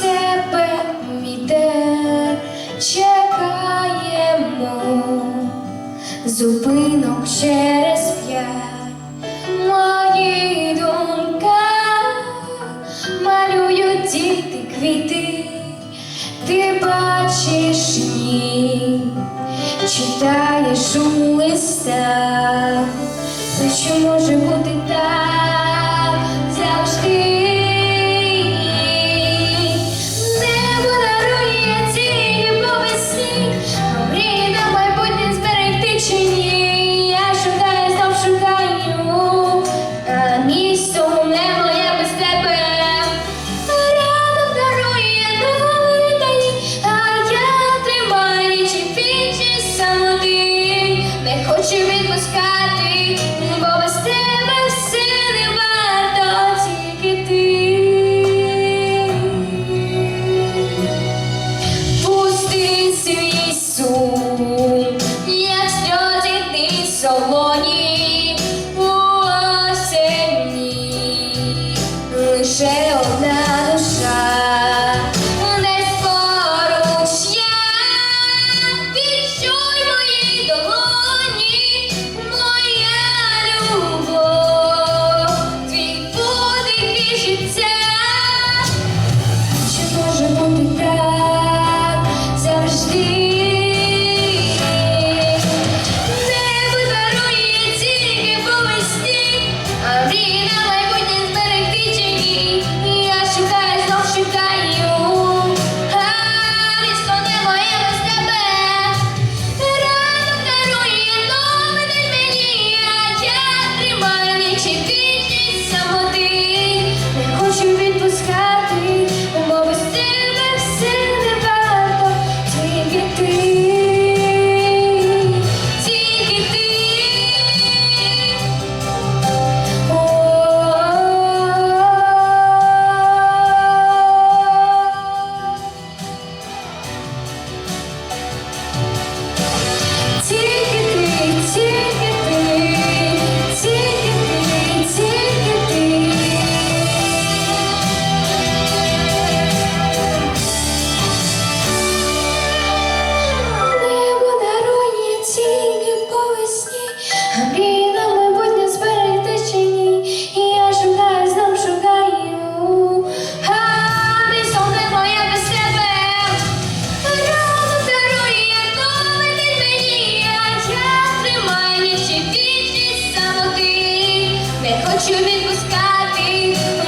себе йде, чекаємо зупинок через п'ять, мої донька малюють діти квіти, ти бачиш ні, читаєш у листах, що може бути так. You. always got me.